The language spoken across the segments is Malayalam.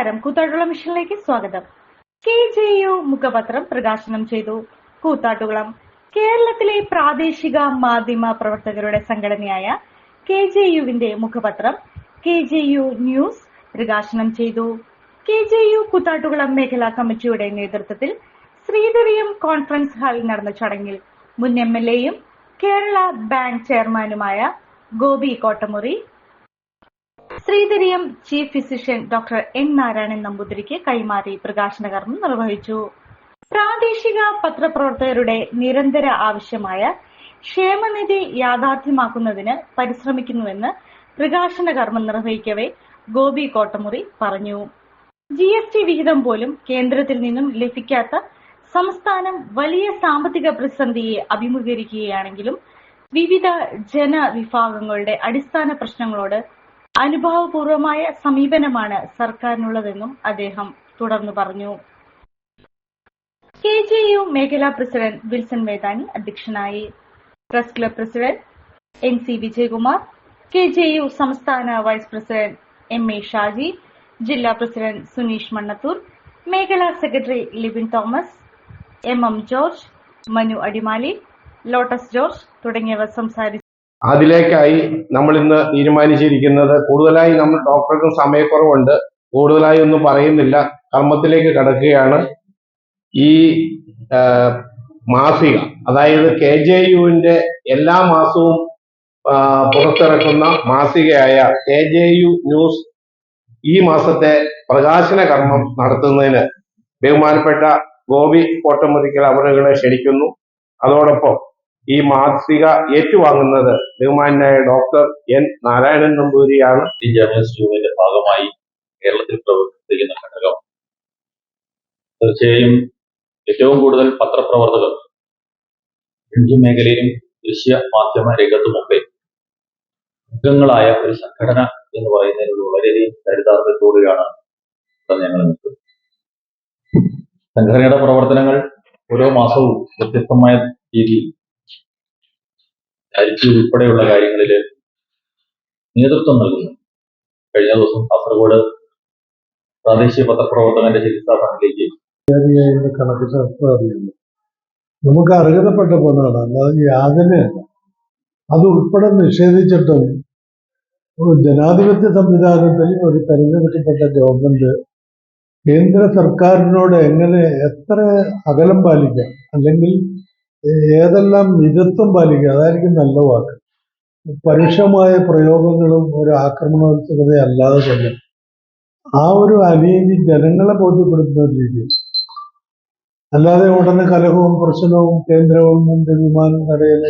നമസ്കാരം. കൂത്താട്ടുകുളം മിഷനിലേക്ക് സ്വാഗതം. കെ ജെ യു മുഖപത്രം പ്രകാശനം ചെയ്തു. കൂത്താട്ടുകുളം. കേരളത്തിലെ പ്രാദേശിക മാധ്യമ പ്രവർത്തകരുടെ സംഘടനയായ കെ ജെ യുവിന്റെ മുഖപത്രം കെ ജെ യു ന്യൂസ് പ്രകാശനം ചെയ്തു. കെ ജെ യു കൂത്താട്ടുകുളം മേഖലാ കമ്മിറ്റിയുടെ നേതൃത്വത്തിൽ ശ്രീധരിയം കോൺഫറൻസ് ഹാളിൽ നടന്ന ചടങ്ങിൽ മുൻ എം എൽ എയും കേരള ബാങ്ക് ചെയർമാനുമായ Gopi Kottamuri Sreedhareeyam chief physician doctor N Narayanan നമ്പൂതിരിക്ക് കൈമാറി പ്രകാശന കർമ്മം നിർവഹിച്ചു. പ്രാദേശിക പത്രപ്രവർത്തകരുടെ നിരന്തര ആവശ്യമായ ക്ഷേമനിധി യാഥാർത്ഥ്യമാക്കുന്നതിന് പരിശ്രമിക്കുന്നുവെന്ന് പ്രകാശന കർമ്മം നിർവഹിക്കവെ ഗോപി കോട്ടമുറി പറഞ്ഞു. ജി എസ് ടി വിഹിതം പോലും കേന്ദ്രത്തിൽ നിന്നും ലഭിക്കാത്ത സംസ്ഥാനം വലിയ സാമ്പത്തിക പ്രതിസന്ധിയെ അഭിമുഖീകരിക്കുകയാണെങ്കിലും വിവിധ ജനവിഭാഗങ്ങളുടെ അടിസ്ഥാന പ്രശ്നങ്ങളോട് അനുഭാവപൂർവമായ സമീപനമാണ് സർക്കാരിനുള്ളതെന്നും അദ്ദേഹം തുടർന്നു പറഞ്ഞു. കെ ജെ യു മേഖലാ പ്രസിഡന്റ് വിൽസൺ മേതാനി അധ്യക്ഷനായി. Press club president N C Vijayakumar K J U സംസ്ഥാന vice president M A Shaji ജില്ലാ പ്രസിഡന്റ് സുനീഷ് മണ്ണത്തൂർ മേഖലാ secretary Libin Thomas M M George Manu Adimali Lotus George തുടങ്ങിയവർ സംസാരിച്ചു. അതിലേക്കായി നമ്മൾ ഇന്ന് തീരുമാനിച്ചിരിക്കുന്നത് കൂടുതലായി നമ്മൾ ഡോക്ടർക്കും സമയക്കുറവുണ്ട്. കൂടുതലായി ഒന്നും പറയുന്നില്ല. കർമ്മത്തിലേക്ക് കടക്കുകയാണ്. ഈ മാസിക അതായത് കെ ജെ യുവിന്റെ എല്ലാ മാസവും പുറത്തിറക്കുന്ന മാസികയായ കെ ജെ യു ന്യൂസ് ഈ മാസത്തെ പ്രകാശന കർമ്മം നടത്തുന്നതിന് ബഹുമാനപ്പെട്ട ഗോപി കോട്ടമുറിക്കൽ അവരുകളെ ക്ഷണിക്കുന്നു. അതോടൊപ്പം ഈ മാസിക ഏറ്റുവാങ്ങുന്നത് ബഹുമാനായ ഡോക്ടർ എൻ നാരായണൻ നമ്പൂതിരിയാണ്. ജേർണലിസ്റ്റ് ഭാഗമായി കേരളത്തിൽ പ്രവർത്തിക്കുന്ന ഘടകം. തീർച്ചയായും ഏറ്റവും കൂടുതൽ പത്രപ്രവർത്തകർ ഹിന്ദു മേഖലയിലും ദൃശ്യ മാധ്യമ രംഗത്തുമൊക്കെ അംഗങ്ങളായ ഒരു സംഘടന എന്ന് പറയുന്നതിനോട് വളരെയധികം ചരിതാർത്ഥത്തോടെയാണ് ഇവിടെ ഞങ്ങൾ നിൽക്കുന്നത്. സംഘടനയുടെ പ്രവർത്തനങ്ങൾ ഓരോ മാസവും വ്യത്യസ്തമായ രീതിയിൽ ചാരിറ്റി ഉൾപ്പെടെയുള്ള കാര്യങ്ങളിൽ നേതൃത്വം നൽകുന്നു. കഴിഞ്ഞ ദിവസം കാസർഗോഡ് പ്രാദേശിക പത്രപ്രവർത്തകന്റെ ചികിത്സാ ഫണ്ടിലേക്ക് കണക്ക് നമുക്ക് അർഹതപ്പെട്ട പോലാണ് അല്ലാതെ യാതന അത് ഉൾപ്പെടെ നിഷേധിച്ചിട്ടും ജനാധിപത്യ സംവിധാനത്തിൽ ഒരു തെരഞ്ഞെടുക്കപ്പെട്ട ഗവൺമെന്റ് കേന്ദ്ര സർക്കാരിനോട് എങ്ങനെ എത്ര അകലം പാലിക്കാം? അല്ലെങ്കിൽ ഏതെല്ലാം മിതത്വം പാലിക്കുക അതായിരിക്കും നല്ല വാക്ക്. പരുഷമായ പ്രയോഗങ്ങളും ഒരു ആക്രമണോത്സുകത അല്ലാതെ തന്നെ. ആ ഒരു അനീതി ജനങ്ങളെ ബോധ്യപ്പെടുത്തുന്ന ഒരു രീതി അല്ലാതെ ഉടനെ കലഹവും പ്രശ്നവും കേന്ദ്ര ഗവൺമെന്റ് വിമാനം തടയൽ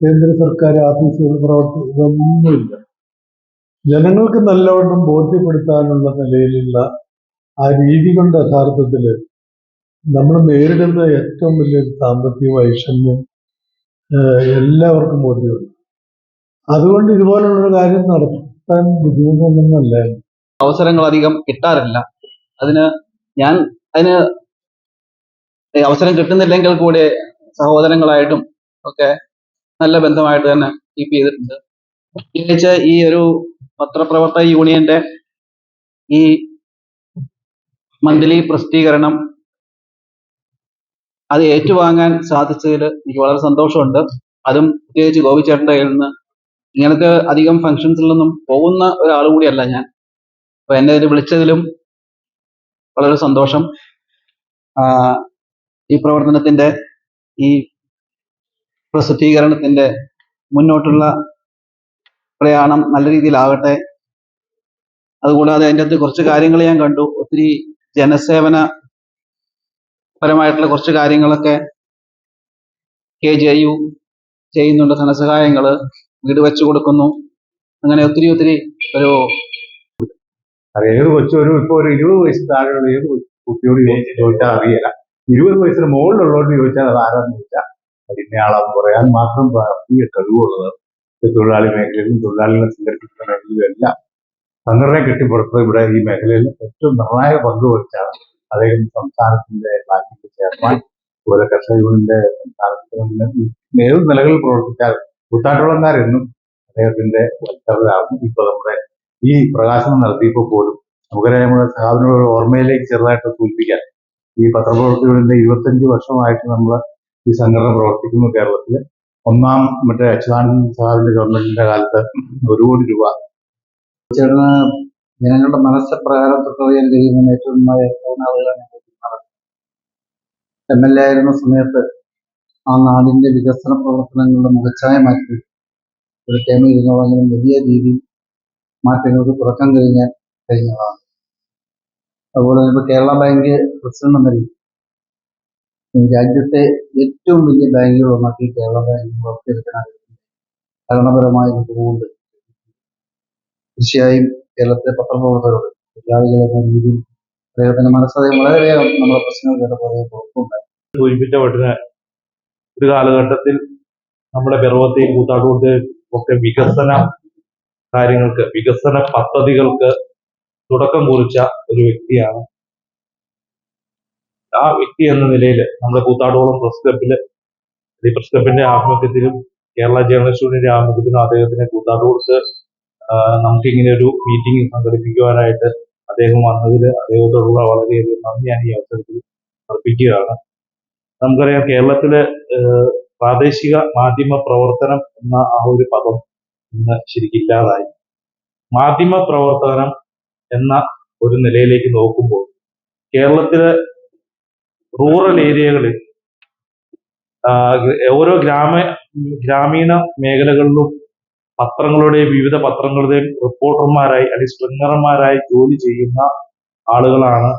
കേന്ദ്ര സർക്കാർ ഓഫീസുകൾ പ്രവർത്തി ഇതൊന്നുമില്ല. ജനങ്ങൾക്ക് നല്ലവണ്ണം ബോധ്യപ്പെടുത്താനുള്ള നിലയിലുള്ള ആ രീതി കൊണ്ട് യഥാർത്ഥത്തിൽ നമ്മൾ നേരിടുന്ന ഏറ്റവും വലിയ സാമ്പത്തിക വൈഷമ്യം എല്ലാവർക്കും ബോധ്യമുണ്ട് അതുകൊണ്ട് ഇതുപോലുള്ളൊരു കാര്യം നടത്താൻ ബുദ്ധിമുട്ടൊന്നുമല്ല. അവസരങ്ങൾ അധികം കിട്ടാറില്ല. അതിന് ഞാൻ അതിന് അവസരം കിട്ടുന്നില്ലെങ്കിൽ കൂടി സഹോദരങ്ങളായിട്ടും ഒക്കെ നല്ല ബന്ധമായിട്ട് തന്നെ കീപ്പ് ചെയ്തിട്ടുണ്ട്. പ്രത്യേകിച്ച് ഈ ഒരു പത്രപ്രവർത്തക യൂണിയന്റെ ഈ മന്ത്ലി പ്രസിദ്ധീകരണം അത് ഏറ്റുവാങ്ങാൻ സാധിച്ചതിൽ എനിക്ക് വളരെ സന്തോഷമുണ്ട്. അതും പ്രത്യേകിച്ച് ഗോപിച്ചേട്ടന്റെ കയ്യിൽ നിന്ന്. ഇങ്ങനത്തെ അധികം ഫംഗ്ഷൻസിലൊന്നും പോകുന്ന ഒരാൾ കൂടിയല്ല ഞാൻ. അപ്പൊ എന്നെ ഇതിൽ വിളിച്ചതിലും വളരെ സന്തോഷം. ഈ പ്രവർത്തനത്തിന്റെ ഈ പ്രസിദ്ധീകരണത്തിന്റെ മുന്നോട്ടുള്ള പ്രയാണം നല്ല രീതിയിലാകട്ടെ. അതുകൂടാതെ അതിന്റെ അകത്ത് കുറച്ച് കാര്യങ്ങൾ ഞാൻ കണ്ടു. ഒത്തിരി ജനസേവന പരമായിട്ടുള്ള കുറച്ച് കാര്യങ്ങളൊക്കെ കെ ജെ യു ചെയ്യുന്നുണ്ട്. ധനസഹായങ്ങൾ വീട് വെച്ചു കൊടുക്കുന്നു. അങ്ങനെ ഒത്തിരി ഒത്തിരി ഒരു ഏത് ഒരു ഇപ്പൊ ഒരു ഇരുപത് വയസ്സ് താഴെയുള്ള ഏത് കുട്ടിയോട് ചോദിച്ച് ചോദിച്ചാൽ അറിയില്ല. ഇരുപത് വയസ്സിന് മുകളിലുള്ളവരോട് ചോദിച്ചാൽ അത് ആരാന്ന് ചോദിച്ചാൽ അതിന്റെ ആളത് പറയാൻ മാത്രം പ്രാപ്തിയ കഴിവുള്ളത് തൊഴിലാളി മേഖലയിലും തൊഴിലാളികളെ സംഘടിപ്പിക്കുന്നതിലും എല്ലാം സംഘടനയെ കെട്ടിപ്പുറത്ത് ഇവിടെ ഈ മേഖലയിൽ ഏറ്റവും നിർണായക പങ്ക് വഹിച്ചാണ് അദ്ദേഹം സംസ്ഥാനത്തിന്റെ ബാങ്കിന്റെ ചെയർമാൻ അതുപോലെ കർഷക യൂണിയന്റെ സംസ്ഥാനത്തിന്റെ ഏത് നിലകളിൽ പ്രവർത്തിച്ചാൽ കൂത്താട്ടുളങ്കാരെന്നും അദ്ദേഹത്തിന്റെ വക്താവിലാകും ഇപ്പൊ നമ്മുടെ ഈ പ്രകാശനം നടത്തിയപ്പോൾ പോലും നമുക്കറിയാം നമ്മുടെ സഹാബിനോട് ഓർമ്മയിലേക്ക് ചെറുതായിട്ട് സൂചിപ്പിക്കാൻ ഈ പത്രപ്രവർത്തകരുടെ ഇരുപത്തഞ്ച് വർഷമായിട്ട് നമ്മൾ ഈ സംഘടന പ്രവർത്തിക്കുന്നു കേരളത്തിൽ ഒന്നാം മറ്റേ അച്യുതാനന്ദ സഹാബിന്റെ ഗവൺമെന്റിന്റെ കാലത്ത് ഒരു കോടി രൂപ. ചേട്ടന് ജനങ്ങളുടെ മനസ്സപ്രകാരം തൊട്ടറിയാൻ ചെയ്യുന്ന ഏറ്റവും ആളുകളാണ് എം എൽ എ ആയിരുന്ന സമയത്ത് ആ നാടിന്റെ വികസന പ്രവർത്തനങ്ങളുടെ മുഖച്ഛായ മാറ്റി. ഒരു ടൈം ഇരുന്നോളെങ്കിലും വലിയ രീതിയിൽ മാറ്റങ്ങൾക്ക് തുടക്കം കഴിഞ്ഞാൽ കഴിഞ്ഞതാണ്. അതുപോലെ തന്നെ ഇപ്പോൾ കേരള ബാങ്ക് പ്രസിഡന്റ് എന്ന രീതിയിൽ രാജ്യത്തെ ഏറ്റവും വലിയ ബാങ്കുകൾ ഒന്നാക്കി കേരള ബാങ്ക് വളർത്തിയെടുക്കാൻ ഭരണപരമായ മികവുകൊണ്ട് തീർച്ചയായും കേരളത്തിലെ പത്രപ്രവർത്തകരോട് തൊഴിലാളികൾ രീതിയിൽ അദ്ദേഹത്തിന്റെ മനസ്സതയം വളരെയധികം നമ്മുടെ പ്രശ്നങ്ങൾ കേട്ടപ്പോൾ സൂചിപ്പിച്ച ഉടനെ ഒരു കാലഘട്ടത്തിൽ നമ്മുടെ പിറവത്തെയും കൂത്താട്ടുകുളത്തെയും ഒക്കെ വികസന കാര്യങ്ങൾക്ക് വികസന പദ്ധതികൾക്ക് തുടക്കം കുറിച്ച ഒരു വ്യക്തിയാണ്. ആ വ്യക്തി എന്ന നിലയിൽ നമ്മുടെ കൂത്താട്ടുകുളം പ്രസ് ക്ലബിൽ പ്രസ് ക്ലബിന്റെ ആഭിമുഖ്യത്തിലും കേരള ജേർണലിസ്റ്റ് യൂണിയന്റെ ആഭിമുഖ്യത്തിലും അദ്ദേഹത്തിന് കൂത്താട്ടുകുളത്ത് ആ, നമുക്കിങ്ങനെ ഒരു മീറ്റിംഗ് സംഘടിപ്പിക്കുവാനായിട്ട് അദ്ദേഹം വന്നതിൽ അദ്ദേഹത്തോടുള്ള വളരെയധികം നന്ദി. ഞാൻ ഈ അവസരത്തിൽ അർപ്പിക്കുകയാണ്. നമുക്കറിയാം കേരളത്തിലെ പ്രാദേശിക മാധ്യമ പ്രവർത്തനം എന്ന ആ ഒരു പദം ഇന്ന് ശരിക്കില്ലാതായി മാധ്യമ പ്രവർത്തനം എന്ന ഒരു നിലയിലേക്ക് നോക്കുമ്പോൾ കേരളത്തിലെ റൂറൽ ഏരിയകളിൽ ഓരോ ഗ്രാമ ഗ്രാമീണ മേഖലകളിലും പത്രങ്ങളുടെയും വിവിധ പത്രങ്ങളുടെയും റിപ്പോർട്ടർമാരായി അല്ലെങ്കിൽ സ്ട്രിങ്ങർമാരായി ജോലി ചെയ്യുന്ന ആളുകളാണ്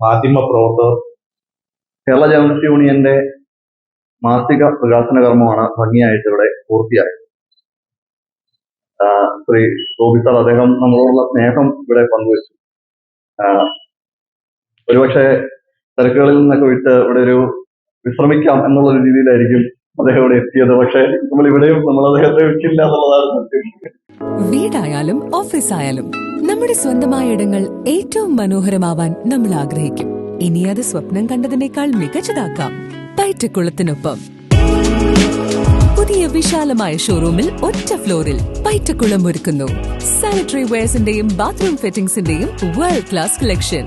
മാധ്യമ പ്രവർത്തകർ. കേരള ജേർണലിസ്റ്റ് യൂണിയന്റെ മാസിക പ്രകാശന കർമ്മമാണ് ഭംഗിയായിട്ട് ഇവിടെ പൂർത്തിയായത് ശ്രീ ഗോപി സാർ അദ്ദേഹം നമ്മളോടുള്ള സ്നേഹം ഇവിടെ പങ്കുവച്ചു. ഒരുപക്ഷെ തിരക്കുകളിൽ നിന്നൊക്കെ വിട്ട് ഇവിടെ ഒരു വിശ്രമിക്കാം എന്നുള്ള രീതിയിലായിരിക്കും അദ്ദേഹം ഇവിടെ എത്തിയത്. പക്ഷേ നമ്മൾ ഇവിടെയും നമ്മൾ അദ്ദേഹത്തെ വിട്ടില്ല എന്നുള്ളതാണ് സത്യം. വീടായാലും ഓഫീസായാലും നമ്മുടെ സ്വന്തമായ ഇടങ്ങൾ ഏറ്റവും മനോഹരമാവാൻ നമ്മൾ ആഗ്രഹിക്കും. ഇനി അത് സ്വപ്നം കണ്ടതിനേക്കാൾ മികച്ചതാക്കാം. പൈറ്റക്കുളത്തിനൊപ്പം. പുതിയ വിശാലമായ ഷോറൂമിൽ ഒറ്റ ഫ്ലോറിൽ പൈറ്റക്കുളം ഒരുക്കുന്നു. സാനിറ്ററി വെയർസിന്റെയും ബാത്റൂം ഫിറ്റിംഗ്സിന്റെയും വേൾഡ് ക്ലാസ് കളക്ഷൻ